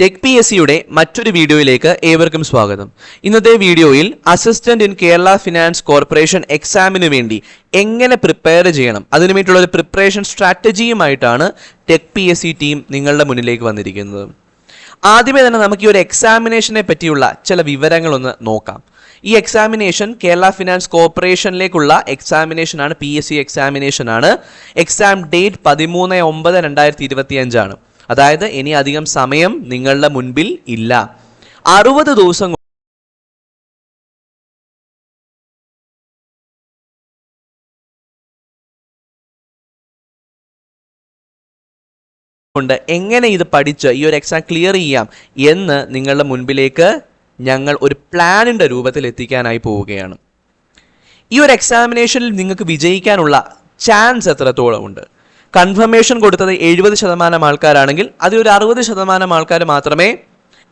Tech P S സിയുടെ മറ്റൊരു വീഡിയോയിലേക്ക് ഏവർക്കും സ്വാഗതം. ഇന്നത്തെ വീഡിയോയിൽ assistant in Kerala finance corporation എക്സാമിന് വേണ്ടി എങ്ങനെ പ്രിപ്പയർ ചെയ്യണം അതിനു വേണ്ടിയിട്ടുള്ള ഒരു preparation സ്ട്രാറ്റജിയുമായിട്ടാണ് tech P S C team നിങ്ങളുടെ മുന്നിലേക്ക് വന്നിരിക്കുന്നത്. ആദ്യമേ തന്നെ നമുക്ക് ഈ ഒരു എക്സാമിനേഷനെ പറ്റിയുള്ള ചില വിവരങ്ങളൊന്ന് നോക്കാം. ഈ എക്സാമിനേഷൻ കേരള ഫിനാൻസ് കോർപ്പറേഷനിലേക്കുള്ള എക്സാമിനേഷൻ ആണ് പി എസ് സി എക്സാമിനേഷൻ ആണ് എക്സാം ഡേറ്റ് പതിമൂന്ന് ഒമ്പത് രണ്ടായിരത്തി ഇരുപത്തി അഞ്ചാണ് അതായത് ഇനി അധികം സമയം നിങ്ങളുടെ മുൻപിൽ ഇല്ല. അറുപത് ദിവസം കൊണ്ട് എങ്ങനെ ഇത് പഠിച്ച് ഈ ഒരു എക്സാം ക്ലിയർ ചെയ്യാം എന്ന് നിങ്ങളുടെ മുൻപിലേക്ക് ഞങ്ങൾ ഒരു പ്ലാനിന്റെ രൂപത്തിൽ എത്തിക്കാനായി പോവുകയാണ്. ഈ ഒരു എക്സാമിനേഷനിൽ നിങ്ങൾക്ക് വിജയിക്കാനുള്ള ചാൻസ് എത്രത്തോളം ഉണ്ട്? കൺഫർമേഷൻ കൊടുത്തത് എഴുപത് ശതമാനം ആൾക്കാരാണെങ്കിൽ അതിൽ ഒരു അറുപത് ശതമാനം ആൾക്കാർ മാത്രമേ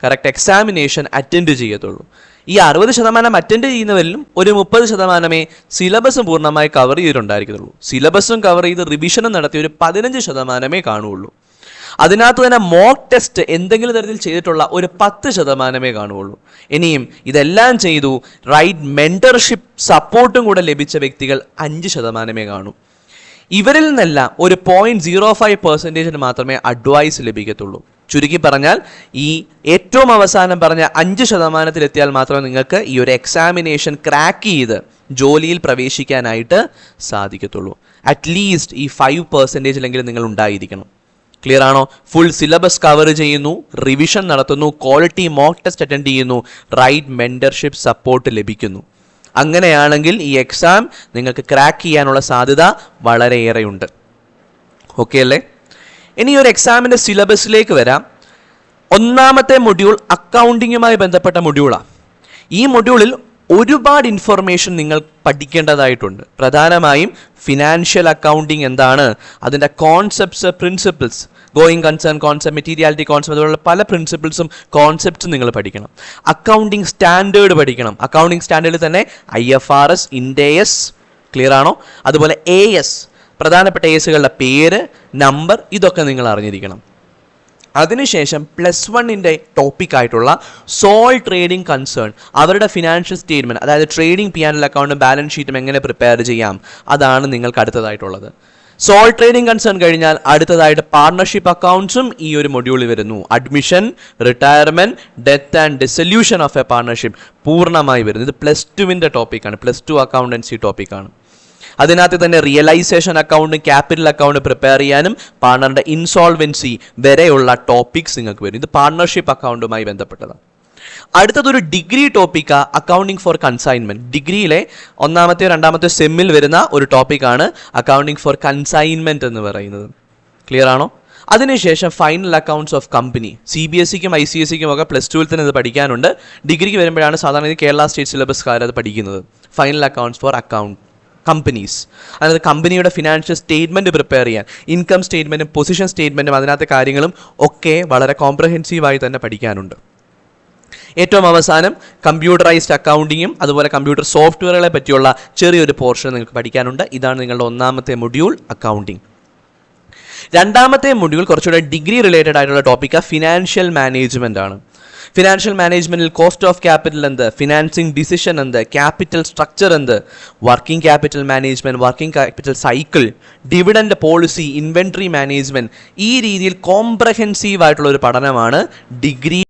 കറക്റ്റ് എക്സാമിനേഷൻ അറ്റൻഡ് ചെയ്യത്തുള്ളൂ. ഈ അറുപത് ശതമാനം അറ്റൻഡ് ചെയ്യുന്നവരിലും ഒരു മുപ്പത് ശതമാനമേ സിലബസ് പൂർണമായി കവർ ചെയ്തിട്ടുണ്ടായിരിക്കത്തുള്ളൂ. സിലബസും കവർ ചെയ്ത് റിവിഷനും നടത്തി ഒരു പതിനഞ്ച് ശതമാനമേ കാണുകയുള്ളൂ. അതിനകത്ത് തന്നെ മോക്ക് ടെസ്റ്റ് എന്തെങ്കിലും തരത്തിൽ ചെയ്തിട്ടുള്ള ഒരു പത്ത് ശതമാനമേ കാണുകയുള്ളൂ. ഇനിയും ഇതെല്ലാം ചെയ്തു റൈറ്റ് മെന്റർഷിപ്പ് സപ്പോർട്ടും കൂടെ ലഭിച്ച വ്യക്തികൾ അഞ്ച് ശതമാനമേ കാണൂ. ഇവരിൽ നിന്നെല്ലാം ഒരു പോയിന്റ് സീറോ ഫൈവ് പെർസെന്റേജിന് മാത്രമേ അഡ്വൈസ് ലഭിക്കത്തുള്ളൂ. ചുരുക്കി പറഞ്ഞാൽ ഈ ഏറ്റവും അവസാനം പറഞ്ഞ അഞ്ച് ശതമാനത്തിലെത്തിയാൽ മാത്രമേ നിങ്ങൾക്ക് ഈ ഒരു എക്സാമിനേഷൻ ക്രാക്ക് ചെയ്ത് ജോലിയിൽ പ്രവേശിക്കാനായിട്ട് സാധിക്കത്തുള്ളൂ. അറ്റ്ലീസ്റ്റ് ഈ ഫൈവ് പെർസെന്റേജിലെങ്കിലും നിങ്ങൾ ഉണ്ടായിരിക്കണം. ക്ലിയർ ആണോ? ഫുൾ സിലബസ് കവർ ചെയ്യുന്നു റിവിഷൻ നടത്തുന്നു ക്വാളിറ്റി മോക്ക് ടെസ്റ്റ് അറ്റൻഡ് ചെയ്യുന്നു റൈറ്റ് മെന്റർഷിപ്പ് സപ്പോർട്ട് ലഭിക്കുന്നു. അങ്ങനെയാണെങ്കിൽ ഈ എക്സാം നിങ്ങൾക്ക് ക്രാക്ക് ചെയ്യാനുള്ള സാധ്യത വളരെയേറെയുണ്ട്. ഓക്കെ അല്ലേ? ഇനി ഒരു എക്സാമിന്റെ സിലബസിലേക്ക് വരാം. ഒന്നാമത്തെ മൊഡ്യൂൾ അക്കൗണ്ടിങ്ങുമായി ബന്ധപ്പെട്ട മൊഡ്യൂളാണ് ഈ മൊഡ്യൂളിൽ ഒരുപാട് ഇൻഫർമേഷൻ നിങ്ങൾ പഠിക്കേണ്ടതായിട്ടുണ്ട്. പ്രധാനമായും ഫിനാൻഷ്യൽ അക്കൗണ്ടിങ് എന്താണ്? അതിന്റെ concepts principles going concern concept materiality concept അതുപോലുള്ള പല പ്രിൻസിപ്പിൾസും കോൺസെപ്റ്റ്സും നിങ്ങൾ പഠിക്കണം. അക്കൗണ്ടിങ് സ്റ്റാൻഡേർഡ് പഠിക്കണം. അക്കൗണ്ടിങ് സ്റ്റാൻഡേർഡിൽ തന്നെ I F R S Ind AS clear ആണോ? അതുപോലെ എ എസ് പ്രധാനപ്പെട്ട എസുകളുടെ പേര് നമ്പർ ഇതൊക്കെ നിങ്ങൾ അറിഞ്ഞിരിക്കണം. അതിനുശേഷം പ്ലസ് വണ്ണിന്റെ ടോപ്പിക്കായിട്ടുള്ള സോൾ ട്രേഡിംഗ് കൺസേൺ അവരുടെ ഫിനാൻഷ്യൽ സ്റ്റേറ്റ്മെന്റ് അതായത് ട്രേഡിംഗ് പി ആൻഡ് അക്കൗണ്ടും ബാലൻസ് ഷീറ്റും എങ്ങനെ പ്രിപ്പയർ ചെയ്യാം അതാണ് നിങ്ങൾക്ക് അടുത്തതായിട്ടുള്ളത്. സോൾ ട്രേഡിംഗ് കൺസേൺ കഴിഞ്ഞാൽ അടുത്തതായിട്ട് പാർട്ണർഷിപ്പ് അക്കൗണ്ട്സും ഈ ഒരു മൊഡ്യൂളിൽ വരുന്നു. Admission retirement death and dissolution of a partnership പൂർണമായി വരുന്നു. ഇത് പ്ലസ് ടുവിന്റെ ടോപ്പിക്കാണ് പ്ലസ് ടു അക്കൗണ്ടൻസി ടോപ്പിക്കാണ് അതിനകത്ത് തന്നെ realisation account capital account prepare ചെയ്യാനും പാർട്ണറിന്റെ ഇൻസോൾവൻസി വരെയുള്ള ടോപ്പിക്സ് നിങ്ങൾക്ക് വരും. ഇത് പാർട്ണർഷിപ്പ് അക്കൗണ്ടുമായി ബന്ധപ്പെട്ടതാണ്. അടുത്തതൊരു ഡിഗ്രി ടോപ്പിക്കാ അക്കൗണ്ടിങ് ഫോർ കൺസൈൻമെന്റ് ഡിഗ്രിയിലെ ഒന്നാമത്തെ രണ്ടാമത്തെ സെമ്മിൽ വരുന്ന ഒരു ടോപ്പിക്കാണ് അക്കൗണ്ടിങ് ഫോർ കൺസൈൻമെന്റ് എന്ന് പറയുന്നത്. ക്ലിയർ ആണോ? അതിനുശേഷം final accounts of company C B S സിക്കും I C S സിക്കും ഒക്കെ പ്ലസ് ടുവിൽ തന്നെ ഇത് പഠിക്കാനുണ്ട്. ഡിഗ്രിക്ക് വരുമ്പോഴാണ് സാധാരണ കേരള സ്റ്റേറ്റ് സിലബസ്കാർ അത് പഠിക്കുന്നത്. Final accounts for account companies അതായത് കമ്പനിയുടെ ഫിനാൻഷ്യൽ സ്റ്റേറ്റ്മെന്റ് പ്രിപ്പയർ ചെയ്യാൻ ഇൻകം സ്റ്റേറ്റ്മെന്റും പൊസിഷൻ സ്റ്റേറ്റ്മെന്റും അതിനകത്തെ കാര്യങ്ങളും ഒക്കെ വളരെ കോംപ്രഹെൻസീവായി തന്നെ പഠിക്കാനുണ്ട്. ഏറ്റവും അവസാനം കമ്പ്യൂട്ടറൈസ്ഡ് അക്കൗണ്ടിങ്ങും അതുപോലെ കമ്പ്യൂട്ടർ സോഫ്റ്റ്വെയറുകളെ പറ്റിയുള്ള ചെറിയൊരു പോർഷൻ നിങ്ങൾക്ക് പഠിക്കാനുണ്ട്. ഇതാണ് നിങ്ങളുടെ ഒന്നാമത്തെ മൊഡ്യൂൾ അക്കൗണ്ടിങ് രണ്ടാമത്തെ മൊഡ്യൂൾ കുറച്ചുകൂടെ ഡിഗ്രി റിലേറ്റഡ് ആയിട്ടുള്ള ടോപ്പിക്ക് ഫിനാൻഷ്യൽ മാനേജ്മെന്റ് ആണ്. ഫിനാൻഷ്യൽ മാനേജ്മെന്റിൽ കോസ്റ്റ് ഓഫ് ക്യാപിറ്റൽ എന്ത്? ഫിനാൻസിങ് ഡിസിഷൻ എന്ത്? ക്യാപിറ്റൽ സ്ട്രക്ചർ എന്ത്? Working capital management working capital cycle dividend policy inventory management ഈ രീതിയിൽ കോംപ്രഹെൻസീവ് ആയിട്ടുള്ള ഒരു പഠനമാണ് ഡിഗ്രി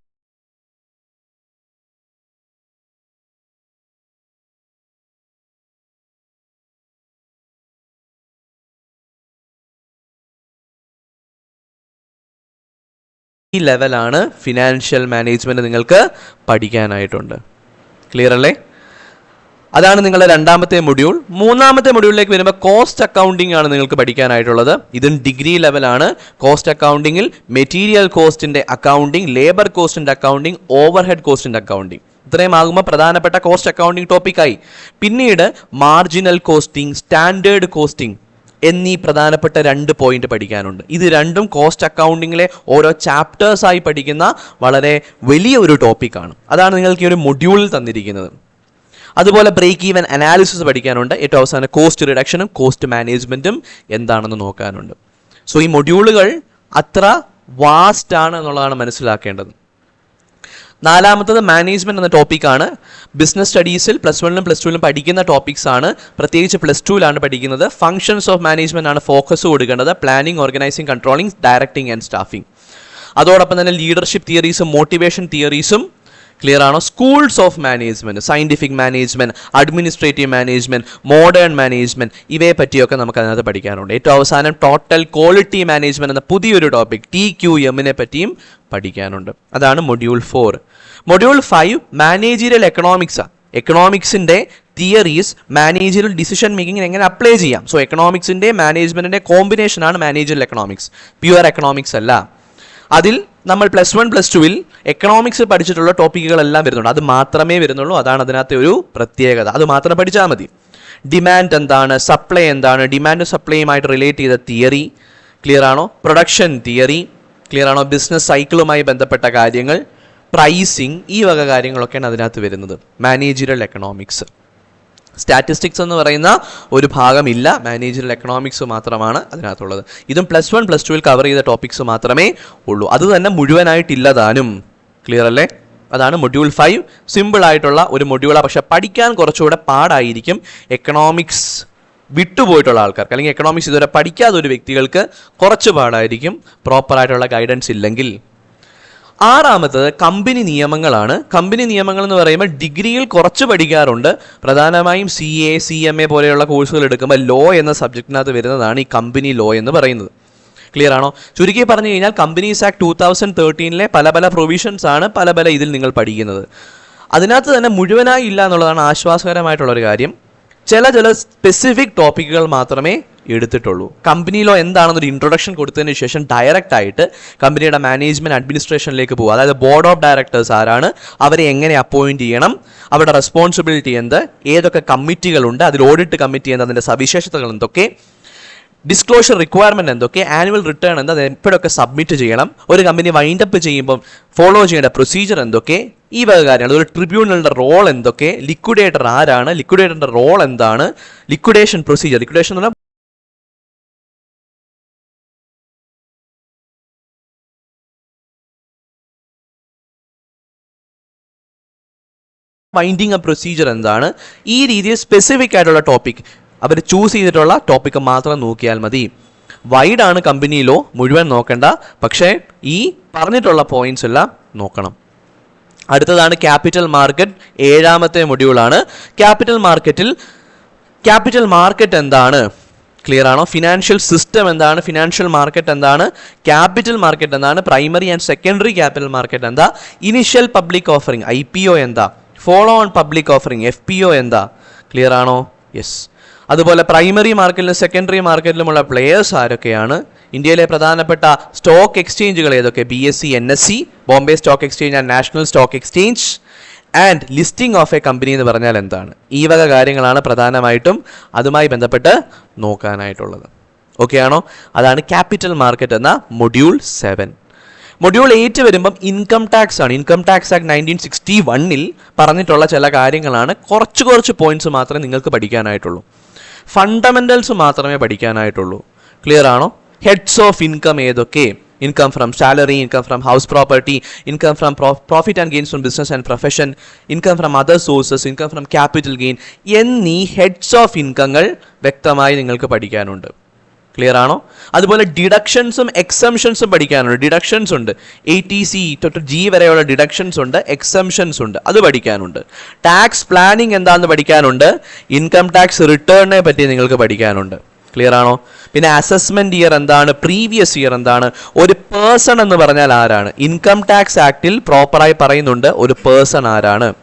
ഈ ലെവലാണ് ഫിനാൻഷ്യൽ മാനേജ്മെന്റ് നിങ്ങൾക്ക് പഠിക്കാനായിട്ടുണ്ട്. ക്ലിയർ അല്ലേ? അതാണ് നിങ്ങളുടെ രണ്ടാമത്തെ മൊഡ്യൂൾ മൂന്നാമത്തെ മൊഡ്യൂളിലേക്ക് വരുമ്പോൾ കോസ്റ്റ് അക്കൗണ്ടിംഗ് ആണ് നിങ്ങൾക്ക് പഠിക്കാനായിട്ടുള്ളത്. ഇതും ഡിഗ്രി ലെവലാണ് കോസ്റ്റ് അക്കൗണ്ടിങ്ങിൽ മെറ്റീരിയൽ കോസ്റ്റിന്റെ അക്കൗണ്ടിങ് ലേബർ കോസ്റ്റിന്റെ അക്കൗണ്ടിങ് ഓവർ ഹെഡ് കോസ്റ്റിന്റെ അക്കൗണ്ടിങ് ഇത്രയും ആകുമ്പോൾ പ്രധാനപ്പെട്ട കോസ്റ്റ് അക്കൗണ്ടിങ് ടോപ്പിക്കായി പിന്നീട് മാർജിനൽ കോസ്റ്റിംഗ് സ്റ്റാൻഡേർഡ് കോസ്റ്റിംഗ് എന്നീ പ്രധാനപ്പെട്ട രണ്ട് പോയിന്റ് പഠിക്കാനുണ്ട്. ഇത് രണ്ടും കോസ്റ്റ് അക്കൗണ്ടിങ്ങിലെ ഓരോ ചാപ്റ്റേഴ്സ് ആയി പഠിക്കുന്ന വളരെ വലിയ ഒരു ടോപ്പിക്കാണ് അതാണ് നിങ്ങൾക്ക് ഈ ഒരു മൊഡ്യൂളിൽ തന്നിരിക്കുന്നത്. അതുപോലെ ബ്രേക്ക് ഈവൻ അനാലിസിസ് പഠിക്കാനുണ്ട്. ഏറ്റവും അവസാനം കോസ്റ്റ് റിഡക്ഷനും കോസ്റ്റ് മാനേജ്മെന്റും എന്താണെന്ന് നോക്കാനുണ്ട്. സോ ഈ മൊഡ്യൂളുകൾ അത്ര വാസ്റ്റ് ആണ് എന്നുള്ളതാണ് മനസ്സിലാക്കേണ്ടത്. നാലാമത്തത് മാനേജ്മെന്റ് എന്ന ടോപ്പിക്കാണ് ബിസിനസ് സ്റ്റഡീസിൽ പ്ലസ് വണ്ണിലും പ്ലസ് ടുവിലും പഠിക്കുന്ന ടോപ്പിക്സ് ആണ്. പ്രത്യേകിച്ച് പ്ലസ് ടുവിലാണ് പഠിക്കുന്നത്. ഫംഗ്ഷൻസ് ഓഫ് മാനേജ്മെന്റ് ആണ് ഫോക്കസ് കൊടുക്കേണ്ടത്. Planning organising controlling directing and staffing അതോടൊപ്പം തന്നെ ലീഡർഷിപ്പ് തിയറീസും മോട്ടിവേഷൻ തിയറീസും ക്ലിയർ ആണോ? Schools of management scientific management administrative management modern management ഇവയെ പറ്റിയൊക്കെ നമുക്ക് അതിനകത്ത് പഠിക്കാനുണ്ട്. ഏറ്റവും അവസാനം ടോട്ടൽ ക്വാളിറ്റി മാനേജ്മെന്റ് എന്ന പുതിയൊരു ടോപ്പിക് ടി ക്യു എമ്മിനെ പറ്റിയും പഠിക്കാനുണ്ട്. അതാണ് module four module five managerial economics എക്കണോമിക്സിന്റെ theories മാനേജറിൽ ഡിസിഷൻ മേക്കിംഗ് എങ്ങനെ അപ്ലൈ ചെയ്യാം? സോ എക്കണോമിക്സിന്റെ മാനേജ്മെന്റിന്റെ കോമ്പിനേഷൻ ആണ് മാനേജറിൽ എക്കണോമിക്സ് പ്യുവർ എക്കണോമിക്സ് അല്ല. അതിൽ നമ്മൾ പ്ലസ് വൺ പ്ലസ് ടുവിൽ എക്കണോമിക്സ് പഠിച്ചിട്ടുള്ള ടോപ്പിക്കുകളെല്ലാം വരുന്നുണ്ട്. അത് മാത്രമേ വരുന്നുള്ളൂ. അതാണ് അതിനകത്തെ ഒരു പ്രത്യേകത. അത് മാത്രം പഠിച്ചാൽ മതി. ഡിമാൻഡ് എന്താണ്? സപ്ലൈ എന്താണ്? ഡിമാൻഡും സപ്ലൈയുമായിട്ട് റിലേറ്റ് ചെയ്ത തിയറി ക്ലിയർ ആണോ? പ്രൊഡക്ഷൻ തിയറി ക്ലിയർ ആണോ? ബിസിനസ് സൈക്കിളുമായി ബന്ധപ്പെട്ട കാര്യങ്ങൾ പ്രൈസിങ് ഈ വക കാര്യങ്ങളൊക്കെയാണ് അതിനകത്ത് വരുന്നത്. മാനേജറൽ എക്കണോമിക്സ് സ്റ്റാറ്റിസ്റ്റിക്സ് എന്ന് പറയുന്ന ഒരു ഭാഗമില്ല. മാനേജറൽ എക്കണോമിക്സ് മാത്രമാണ് അതിനകത്തുള്ളത്. ഇതും പ്ലസ് വൺ പ്ലസ് ടുവിൽ കവർ ചെയ്ത ടോപ്പിക്സ് മാത്രമേ ഉള്ളൂ. അത് തന്നെ മുഴുവനായിട്ടില്ല താനും ക്ലിയർ അല്ലേ? അതാണ് മൊഡ്യൂൾ ഫൈവ് സിമ്പിൾ ആയിട്ടുള്ള ഒരു മൊഡ്യൂളാണ് പക്ഷെ പഠിക്കാൻ കുറച്ചുകൂടെ പാടായിരിക്കും എക്കണോമിക്സ് വിട്ടുപോയിട്ടുള്ള ആൾക്കാർക്ക്. അല്ലെങ്കിൽ എക്കണോമിക്സ് ഇതുവരെ പഠിക്കാത്ത ഒരു വ്യക്തികൾക്ക് കുറച്ച് പാടായിരിക്കും. പ്രോപ്പറായിട്ടുള്ള ഗൈഡൻസ് ഇല്ലെങ്കിൽ. ആറാമത്തത് കമ്പനി നിയമങ്ങളാണ്. കമ്പനി നിയമങ്ങൾ എന്ന് പറയുമ്പോൾ ഡിഗ്രിയിൽ കുറച്ച് പഠിക്കാറുണ്ട്. പ്രധാനമായും C A C M A പോലെയുള്ള കോഴ്സുകൾ എടുക്കുമ്പോൾ ലോ എന്ന സബ്ജക്റ്റിനകത്ത് വരുന്നതാണ് ഈ കമ്പനി ലോ എന്ന് പറയുന്നത്. ക്ലിയർ ആണോ? ചുരുക്കി പറഞ്ഞു കഴിഞ്ഞാൽ കമ്പനീസ് ആക്ട് ടൂ തൗസൻഡ് തേർട്ടീനിലെ പല പല പ്രൊവിഷൻസ് ആണ് പല പല ഇതിൽ നിങ്ങൾ പഠിക്കുന്നത്. അതിനകത്ത് തന്നെ മുഴുവനായി ഇല്ല എന്നുള്ളതാണ് ആശ്വാസകരമായിട്ടുള്ള ഒരു കാര്യം. ചില ചില സ്പെസിഫിക് ടോപ്പിക്കുകൾ മാത്രമേ എടുത്തിട്ടുള്ളൂ. കമ്പനിയിലോ എന്താണെന്നൊരു ഇൻട്രൊഡക്ഷൻ കൊടുത്തതിന് ശേഷം ഡയറക്റ്റ് ആയിട്ട് കമ്പനിയുടെ മാനേജ്മെന്റ് അഡ്മിനിസ്ട്രേഷനിലേക്ക് പോകുക അതായത് ബോർഡ് ഓഫ് ഡയറക്ടേഴ്സ് ആരാണ്? അവരെ എങ്ങനെ അപ്പോയിന്റ് ചെയ്യണം? അവരുടെ റെസ്പോൺസിബിലിറ്റി എന്ത്? ഏതൊക്കെ കമ്മിറ്റികളുണ്ട് അതിൽ ഓഡിറ്റ് കമ്മിറ്റി എന്ത്? അതിന്റെ സവിശേഷതകൾ എന്തൊക്കെ? ഡിസ്ക്ലോഷർ റിക്വയർമെന്റ് എന്തൊക്കെ? ആനുവൽ റിട്ടേൺ എന്താ? എപ്പോഴൊക്കെ സബ്മിറ്റ് ചെയ്യണം? ഒരു കമ്പനി വൈൻഡ് അപ്പ് ചെയ്യുമ്പോൾ ഫോളോ ചെയ്യേണ്ട പ്രൊസീജിയർ എന്തൊക്കെ? ഈ വക കാര്യങ്ങൾ. ഒരു ട്രിബ്യൂണലിന്റെ റോൾ എന്തൊക്കെ? ലിക്വിഡേറ്റർ ആരാണ്? ലിക്വിഡേറ്ററിന്റെ റോൾ എന്താണ്? ലിക്വിഡേഷൻ പ്രൊസീജിയർ ലിക്വിഡേഷൻ എന്ന് വൈൻഡിങ് അപ്പ് പ്രൊസീജിയർ എന്താണ്? ഈ രീതിയിൽ സ്പെസിഫിക് ആയിട്ടുള്ള ടോപ്പിക് അവർ ചൂസ് ചെയ്തിട്ടുള്ള ടോപ്പിക്ക് മാത്രം നോക്കിയാൽ മതി. വൈഡ് ആണ് കമ്പനിയിലോ മുഴുവൻ നോക്കേണ്ട. പക്ഷേ ഈ പറഞ്ഞിട്ടുള്ള പോയിന്റ്സ് എല്ലാം നോക്കണം. അടുത്തതാണ് ക്യാപിറ്റൽ മാർക്കറ്റ് ഏഴാമത്തെ മൊഡ്യൂളാണ് ക്യാപിറ്റൽ മാർക്കറ്റിൽ ക്യാപിറ്റൽ മാർക്കറ്റ് എന്താണ്? ക്ലിയർ ആണോ? ഫിനാൻഷ്യൽ സിസ്റ്റം എന്താണ്? ഫിനാൻഷ്യൽ മാർക്കറ്റ് എന്താണ്? ക്യാപിറ്റൽ മാർക്കറ്റ് എന്താണ്? Primary and secondary capital market എന്താ? ഇനിഷ്യൽ പബ്ലിക് ഓഫറിംഗ് ഐ എന്താ? Follow on public offering F P O എന്താ? ക്ലിയർ ആണോ? യെസ് അതുപോലെ പ്രൈമറി മാർക്കറ്റിലും സെക്കൻഡറി മാർക്കറ്റിലുമുള്ള പ്ലെയേഴ്സ് ആരൊക്കെയാണ്? ഇന്ത്യയിലെ പ്രധാനപ്പെട്ട സ്റ്റോക്ക് എക്സ്ചേഞ്ചുകൾ ഏതൊക്കെ? B S C N S C Bombay stock exchange and national stock exchange and listing of a company എന്ന് പറഞ്ഞാൽ എന്താണ്? ഈ വക കാര്യങ്ങളാണ് പ്രധാനമായിട്ടും അതുമായി ബന്ധപ്പെട്ട് നോക്കാനായിട്ടുള്ളത്. ഓക്കെ ആണോ? അതാണ് ക്യാപിറ്റൽ മാർക്കറ്റ് എന്ന മൊഡ്യൂൾ സെവൻ മൊഡ്യൂൾ എയ്റ്റ് വരുമ്പം ഇൻകം ടാക്സ് ആണ്. Income tax act nineteen sixty വണ്ണിൽ പറഞ്ഞിട്ടുള്ള ചില കാര്യങ്ങളാണ് കുറച്ച് കുറച്ച് പോയിന്റ്സ് മാത്രമേ നിങ്ങൾക്ക് പഠിക്കാനായിട്ടുള്ളൂ. ഫണ്ടമെന്റൽസ് മാത്രമേ പഠിക്കാനായിട്ടുള്ളൂ. ക്ലിയർ ആണോ? ഹെഡ്സ് ഓഫ് ഇൻകം ഏതൊക്കെ? Income from salary income from house property income from profit and gains from business and profession income from other sources income from capital gain എന്നീ ഹെഡ്സ് ഓഫ് ഇൻകങ്ങൾ വ്യക്തമായി നിങ്ങൾക്ക് പഠിക്കാനുണ്ട്. Clear ആണോ? അതുപോലെ ഡിഡക്ഷൻസും എക്സംഷൻസും പഠിക്കാനുണ്ട്. ഡിഡക്ഷൻസ് ഉണ്ട്. എ ടി സി തൊട്ട് ജി വരെയുള്ള ഡിഡക്ഷൻസ് ഉണ്ട് എക്സംഷൻസ് ഉണ്ട്. അത് പഠിക്കാനുണ്ട്. ടാക്സ് പ്ലാനിങ് എന്താണെന്ന് പഠിക്കാനുണ്ട്. ഇൻകം ടാക്സ് റിട്ടേണിനെ പറ്റി നിങ്ങൾക്ക് പഠിക്കാനുണ്ട്. ക്ലിയർ ആണോ? പിന്നെ അസസ്മെന്റ് ഇയർ എന്താണ്? പ്രീവിയസ് ഇയർ എന്താണ്? ഒരു പേഴ്സൺ എന്ന് പറഞ്ഞാൽ ആരാണ്? ഇൻകം ടാക്സ് ആക്ടിൽ പ്രോപ്പറായി പറയുന്നുണ്ട് ഒരു പേഴ്സൺ ആരാണ്.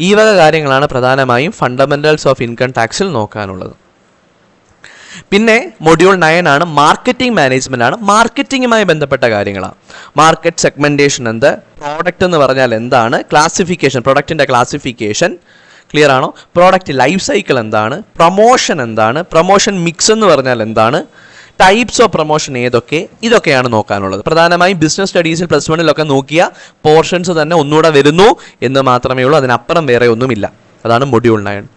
ഈ വക കാര്യങ്ങളാണ് പ്രധാനമായും ഫണ്ടമെന്റൽസ് ഓഫ് ഇൻകം ടാക്സിൽ നോക്കാനുള്ളത്. പിന്നെ മൊഡ്യൂൾ നയൻ ആണ് മാർക്കറ്റിംഗ് മാനേജ്മെന്റ് ആണ്. മാർക്കറ്റിംഗുമായി ബന്ധപ്പെട്ട കാര്യങ്ങളാണ് മാർക്കറ്റ് സെഗ്മെന്റേഷൻ എന്ത്? പ്രോഡക്റ്റ് എന്ന് പറഞ്ഞാൽ എന്താണ്? ക്ലാസിഫിക്കേഷൻ പ്രൊഡക്റ്റിന്റെ ക്ലാസിഫിക്കേഷൻ ക്ലിയർ ആണോ? പ്രോഡക്റ്റ് ലൈഫ് സൈക്കിൾ എന്താണ്? പ്രൊമോഷൻ എന്താണ്? പ്രൊമോഷൻ മിക്സ് എന്ന് പറഞ്ഞാൽ എന്താണ്? ടൈപ്സ് ഓഫ് പ്രൊമോഷൻ ഏതൊക്കെ? ഇതൊക്കെയാണ് നോക്കാനുള്ളത്. പ്രധാനമായും ബിസിനസ് സ്റ്റഡീസിൽ പ്ലസ് വണ്ണിലൊക്കെ നോക്കിയ പോർഷൻസ് തന്നെ ഒന്നുകൂടെ വരുന്നു എന്ന് മാത്രമേ ഉള്ളൂ. അതിനപ്പുറം വേറെ ഒന്നുമില്ല. അതാണ് മൊഡ്യൂൾ നയൻ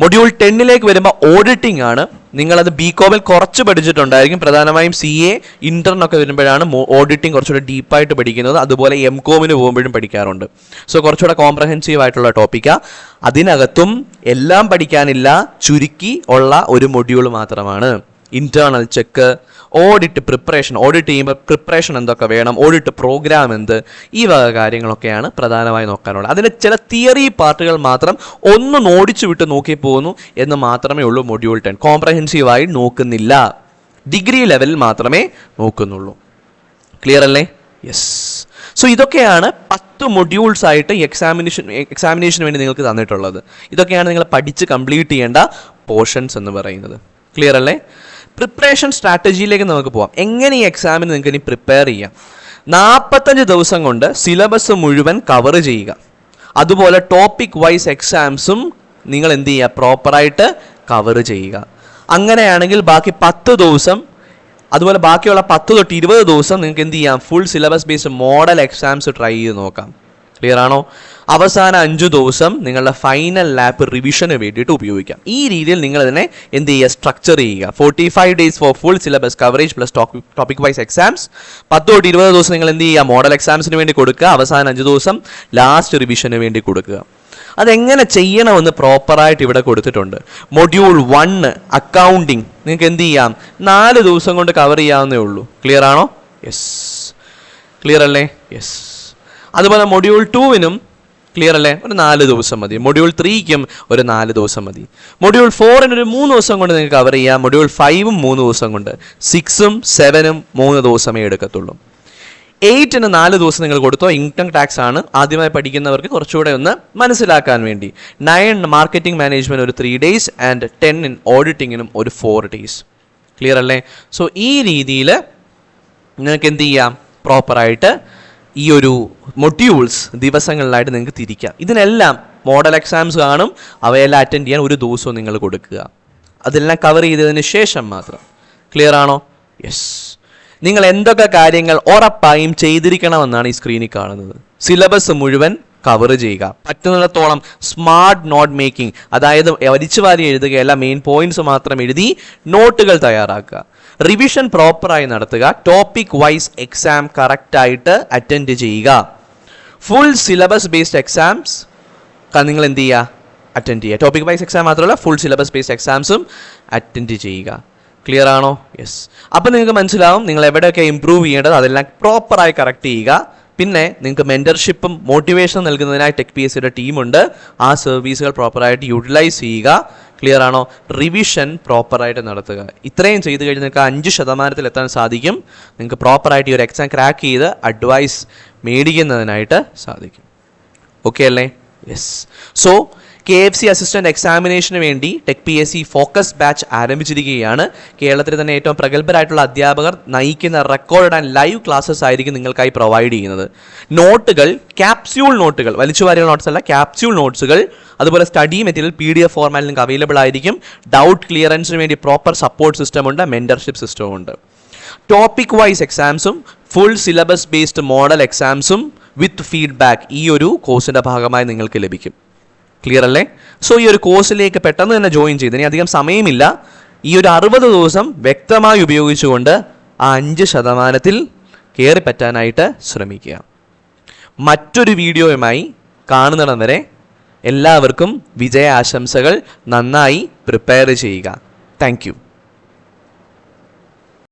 മൊഡ്യൂൾ ടെന്നിലേക്ക് വരുമ്പോൾ ഓഡിറ്റിംഗ് ആണ്. നിങ്ങളത് ബി കോമിൽ കുറച്ച് പഠിച്ചിട്ടുണ്ടായിരിക്കും. പ്രധാനമായും സി എ ഇന്റർനൊക്കെ വരുമ്പോഴാണ് ഓഡിറ്റിംഗ് കുറച്ചുകൂടെ ഡീപ്പായിട്ട് പഠിക്കുന്നത്. അതുപോലെ എം കോമിന് പോകുമ്പോഴും പഠിക്കാറുണ്ട്. സോ കുറച്ചുകൂടെ കോംപ്രഹെൻസീവ് ആയിട്ടുള്ള ടോപ്പിക്കാ അതിനകത്തും എല്ലാം പഠിക്കാനില്ല. ചുരുക്കി ഉള്ള ഒരു മൊഡ്യൂൾ മാത്രമാണ്. Internal check audit preparation audit ചെയ്യുമ്പോൾ പ്രിപ്പറേഷൻ എന്തൊക്കെ വേണം ഓഡിറ്റ് പ്രോഗ്രാം എന്ത് ഈ വക കാര്യങ്ങളൊക്കെയാണ് പ്രധാനമായി നോക്കാനുള്ളത്. അതിന്റെ ചില തിയറി പാർട്ടുകൾ മാത്രം ഒന്ന് നോടിച്ചു വിട്ട് നോക്കി പോകുന്നു എന്ന് മാത്രമേ ഉള്ളൂ മൊഡ്യൂൾ ടെൻ. കോംപ്രഹെൻസീവായി നോക്കുന്നില്ല. ഡിഗ്രി ലെവലിൽ മാത്രമേ നോക്കുന്നുള്ളൂ. ക്ലിയർ അല്ലേ? യെസ് സോ ഇതൊക്കെയാണ് പത്ത് മൊഡ്യൂൾസ് ആയിട്ട് എക്സാമിനേഷൻ എക്സാമിനേഷന് വേണ്ടി നിങ്ങൾക്ക് തന്നിട്ടുള്ളത്. ഇതൊക്കെയാണ് നിങ്ങൾ പഠിച്ച് കംപ്ലീറ്റ് ചെയ്യേണ്ട പോർഷൻസ് എന്ന് പറയുന്നത്. ക്ലിയർ അല്ലേ? പ്രിപ്പറേഷൻ സ്ട്രാറ്റജിയിലേക്ക് നമുക്ക് പോവാം. എങ്ങനെ ഈ എക്സാമിന് നിങ്ങൾക്ക് ഇനി പ്രിപ്പയർ ചെയ്യാം? നാൽപ്പത്തഞ്ച് ദിവസം കൊണ്ട് സിലബസ് മുഴുവൻ കവർ ചെയ്യുക. അതുപോലെ ടോപ്പിക് വൈസ് എക്സാംസും നിങ്ങൾ എന്ത് ചെയ്യുക? പ്രോപ്പറായിട്ട് കവർ ചെയ്യുക. അങ്ങനെയാണെങ്കിൽ ബാക്കി പത്ത് ദിവസം അതുപോലെ ബാക്കിയുള്ള പത്ത് തൊട്ട് ഇരുപത് ദിവസം നിങ്ങൾക്ക് എന്ത് ചെയ്യാം? Full syllabus based model exams try ചെയ്ത് നോക്കാം. ക്ലിയർ ആണോ? അവസാന അഞ്ച് ദിവസം നിങ്ങളുടെ ഫൈനൽ ലാപ്പ് റിവിഷന് വേണ്ടിയിട്ട് ഉപയോഗിക്കാം. ഈ രീതിയിൽ നിങ്ങൾ ഇതിനെ എന്ത് ചെയ്യുക? സ്ട്രക്ചർ ചെയ്യുക. Forty five days for full syllabus coverage plus topic wise exams പത്ത് തൊട്ട് ഇരുപത് ദിവസം നിങ്ങൾ എന്ത് ചെയ്യുക? മോഡൽ എക്സാംസിന് വേണ്ടി കൊടുക്കുക. അവസാന അഞ്ച് ദിവസം ലാസ്റ്റ് റിവിഷന് വേണ്ടി കൊടുക്കുക. അതെങ്ങനെ ചെയ്യണമെന്ന് പ്രോപ്പറായിട്ട് ഇവിടെ കൊടുത്തിട്ടുണ്ട്. മൊഡ്യൂൾ വണ്ണ് അക്കൗണ്ടിങ് നിങ്ങൾക്ക് എന്ത് ചെയ്യാം? നാല് ദിവസം കൊണ്ട് കവർ ചെയ്യാവുന്നേ ഉള്ളൂ. ക്ലിയർ ആണോ? യെസ് ക്ലിയർ അല്ലേ? യെസ് അതുപോലെ മൊഡ്യൂൾ ടൂവിനും ക്ലിയർ അല്ലേ? ഒരു നാല് ദിവസം മതി. മൊഡ്യൂൾ ത്രീക്കും ഒരു നാല് ദിവസം മതി. മൊഡ്യൂൾ ഫോറിന് ഒരു മൂന്ന് ദിവസം കൊണ്ട് നിങ്ങൾക്ക് കവർ ചെയ്യാം. മൊഡ്യൂൾ ഫൈവും മൂന്ന് ദിവസം കൊണ്ട്. സിക്സും സെവനും മൂന്ന് ദിവസമേ എടുക്കത്തുള്ളൂ. എയ്റ്റിന് നാല് ദിവസം നിങ്ങൾ കൊടുത്തോ. ഇൻകം ടാക്സ് ആണ്. ആദ്യമായി പഠിക്കുന്നവർക്ക് കുറച്ചുകൂടെ ഒന്ന് മനസ്സിലാക്കാൻ വേണ്ടി. നയൻ മാർക്കറ്റിംഗ് മാനേജ്മെന്റ് ഒരു three days and ten in ഓഡിറ്റിങ്ങിനും ഒരു ഫോർ ഡേയ്സ് ക്ലിയർ അല്ലേ? സോ ഈ രീതിയിൽ നിങ്ങൾക്ക് എന്ത് ചെയ്യാം? പ്രോപ്പറായിട്ട് ഈ ഒരു മൊഡ്യൂൾസ് ദിവസങ്ങളിലായിട്ട് നിങ്ങൾക്ക് തിരിക്കാം. ഇതിനെല്ലാം മോഡൽ എക്സാംസ് കാണും. അവയെല്ലാം അറ്റൻഡ് ചെയ്യാൻ ഒരു ദിവസവും നിങ്ങൾ കൊടുക്കുക. അതെല്ലാം കവർ ചെയ്തതിന് ശേഷം മാത്രം. ക്ലിയർ ആണോ? യെസ് നിങ്ങൾ എന്തൊക്കെ കാര്യങ്ങൾ ഉറപ്പായും ചെയ്തിരിക്കണമെന്നാണ് ഈ സ്ക്രീനിൽ കാണുന്നത്. സിലബസ് മുഴുവൻ കവർ ചെയ്യുക. പറ്റുന്നിടത്തോളം സ്മാർട്ട് നോട്ട് മേക്കിംഗ് അതായത് വലിച്ചു വാരി എഴുതുകയല്ല മെയിൻ പോയിന്റ്സ് മാത്രം എഴുതി നോട്ടുകൾ തയ്യാറാക്കുക. റിവിഷൻ പ്രോപ്പറായി നടത്തുക. ടോപ്പിക് വൈസ് എക്സാം കറക്റ്റായിട്ട് അറ്റൻഡ് ചെയ്യുക. ഫുൾ സിലബസ് ബേസ്ഡ് എക്സാംസ് നിങ്ങൾ എന്ത് ചെയ്യുക? അറ്റൻഡ് ചെയ്യുക. ടോപ്പിക് വൈസ് എക്സാം മാത്രമല്ല ഫുൾ സിലബസ് ബേസ്ഡ് എക്സാംസും അറ്റൻഡ് ചെയ്യുക. ക്ലിയർ ആണോ? യെസ് അപ്പം നിങ്ങൾക്ക് മനസ്സിലാവും നിങ്ങൾ എവിടെയൊക്കെ ഇമ്പ്രൂവ് ചെയ്യേണ്ടത് അതെല്ലാം പ്രോപ്പറായി കറക്റ്റ് ചെയ്യുക. പിന്നെ നിങ്ങൾക്ക് മെന്റർഷിപ്പും മോട്ടിവേഷൻ നൽകുന്നതിനായി ടെക് പി എസ് സിയുടെ ടീമുണ്ട് ആ സർവീസുകൾ പ്രോപ്പറായിട്ട് യൂട്ടിലൈസ് ചെയ്യുക. ക്ലിയർ ആണോ? റിവിഷൻ പ്രോപ്പറായിട്ട് നടത്തുക. ഇത്രയും ചെയ്ത് കഴിഞ്ഞ് നിങ്ങൾക്ക് അഞ്ച് ശതമാനത്തിൽ എത്താൻ സാധിക്കും. നിങ്ങൾക്ക് പ്രോപ്പറായിട്ട് ഈ ഒരു എക്സാം ക്രാക്ക് ചെയ്ത് അഡ്വൈസ് മേടിക്കുന്നതിനായിട്ട് സാധിക്കും. ഓക്കെ അല്ലേ? Yes so K F C assistant എക്സാമിനേഷന് വേണ്ടി tech P S C focus batch ആരംഭിച്ചിരിക്കുകയാണ്. കേരളത്തിലെ തന്നെ ഏറ്റവും പ്രഗത്ഭരായിട്ടുള്ള അധ്യാപകർ നയിക്കുന്ന റെക്കോർഡ് ആൻഡ് ലൈവ് ക്ലാസ്സസ് ആയിരിക്കും നിങ്ങൾക്കായി പ്രൊവൈഡ് ചെയ്യുന്നത്. നോട്ടുകൾ ക്യാപ്സ്യൂൾ നോട്ടുകൾ വലിച്ചുവാരിയുള്ള നോട്ട്സ് അല്ല ക്യാപ്സ്യൂൾ നോട്ട്സുകൾ അതുപോലെ study material P D F ഫോർമാറ്റിൽ നിങ്ങൾക്ക് അവൈലബിൾ ആയിരിക്കും. ഡൗട്ട് ക്ലിയറൻസിന് വേണ്ടി പ്രോപ്പർ സപ്പോർട്ട് സിസ്റ്റം ഉണ്ട് മെന്റർഷിപ്പ് സിസ്റ്റവും ഉണ്ട്. ടോപ്പിക് വൈസ് എക്സാംസും ഫുൾ സിലബസ് ബേസ്ഡ് മോഡൽ എക്സാംസും വിത്ത് ഫീഡ്ബാക്ക് ഈ ഒരു കോഴ്സിന്റെ ഭാഗമായി നിങ്ങൾക്ക് ലഭിക്കും. ക്ലിയർ അല്ലേ? സോ ഈ ഒരു കോഴ്സിലേക്ക് പെട്ടെന്ന് തന്നെ ജോയിൻ ചെയ്ത് ഇനി അധികം സമയമില്ല. ഈ ഒരു അറുപത് ദിവസം വ്യക്തമായി ഉപയോഗിച്ചുകൊണ്ട് ആ അഞ്ച് ശതമാനത്തിൽ കയറി പറ്റാനായിട്ട് ശ്രമിക്കുക. മറ്റൊരു വീഡിയോയുമായി കാണുന്നിടം വരെ എല്ലാവർക്കും വിജയ ആശംസകൾ നന്നായി പ്രിപ്പയർ ചെയ്യുക. താങ്ക്